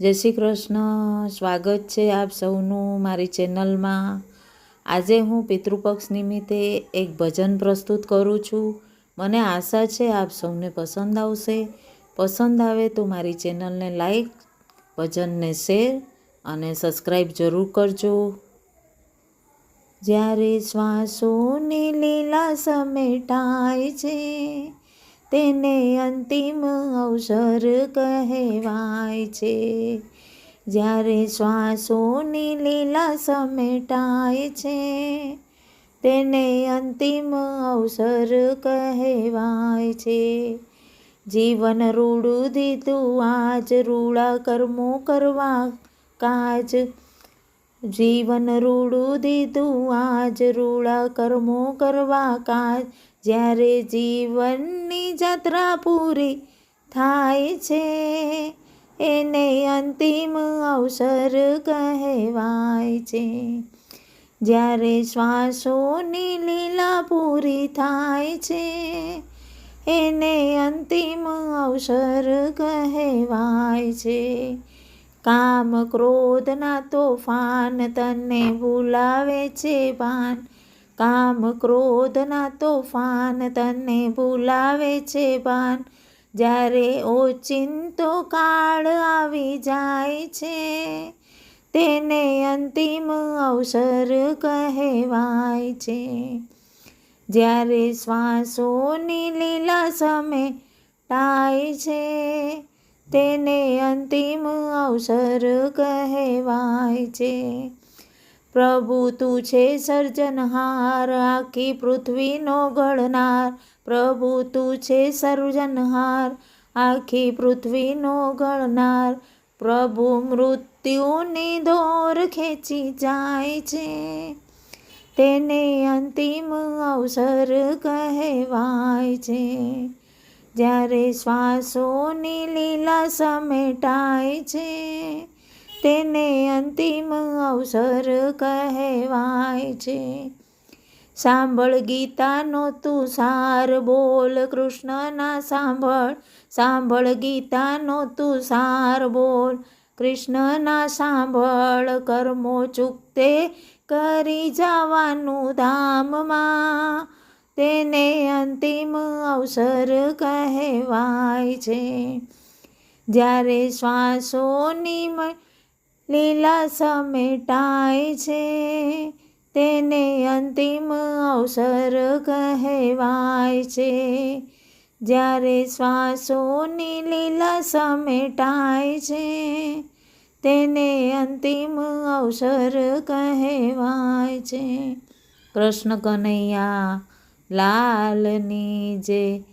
જય શ્રી કૃષ્ણ. સ્વાગત છે આપ સૌનું મારી ચેનલમાં. આજે હું પિતૃપક્ષ નિમિત્તે એક ભજન પ્રસ્તુત કરું છું. મને આશા છે આપ સૌને પસંદ આવશે. પસંદ આવે તો મારી ચેનલને લાઈક, ભજનને શેર અને સબસ્ક્રાઈબ જરૂર કરજો. જ્યારે શ્વાસોની લીલા સમેટાય છે તેને અંતિમ અવસર કહેવાય છે. જ્યારે શ્વાસોની લીલા સમેટાય છે, તેને અંતિમ અવસર કહેવાય છે. જીવન રૂડું દીધું, આજ રૂડા કર્મો કરવા કાજ. જીવન રૂડું દીધું, આજ રૂડા કર્મો કરવા કાજ. જ્યારે જીવનની જાત્રા પૂરી થાય છે, એને અંતિમ અવસર કહેવાય છે. જ્યારે શ્વાસોની લીલા પૂરી થાય છે, એને અંતિમ અવસર કહેવાય છે. કામ ક્રોધના તોફાન તને બોલાવે છે, ભાન કામ ક્રોધના તોફાન તને ભૂલાવે છે ભાન. જ્યારે ઓચિંતો કાળ આવી જાય છે, તેને અંતિમ અવસર કહેવાય છે. જ્યારે શ્વાસોની લીલા સમે ટાય છે, તેને અંતિમ અવસર કહેવાય છે. પ્રભુ તું છે સર્જનહાર, આખી પૃથ્વીનો ગળનાર પ્રભુ તું છે સર્જનહાર, આખી પૃથ્વીનો ગળનાર પ્રભુ મૃત્યુની દોર ખેંચી જાય છે. તેને અંતિમ અવસર કહેવાય છે. જ્યારે શ્વાસોની લીલા સમેટાય છે તેને અંતિમ અવસર કહેવાય છે. સાંભળ ગીતાનો તું સાર બોલ, કૃષ્ણના સાંભળ. સાંભળ ગીતાનો તું સાર બોલ, કૃષ્ણના સાંભળ. કર્મો ચૂકતે કરી જવાનું ધામમાં. તેને અંતિમ અવસર કહેવાય છે. જ્યારે શ્વાસોની લીલા સમેટાય છે. તેને અંતિમ અવસર કહેવાય છે. જ્યારે શ્વાસોની લીલા સમેટાય છે, તેને અંતિમ અવસર કહેવાય છે. કૃષ્ણ કનૈયા લાલની જે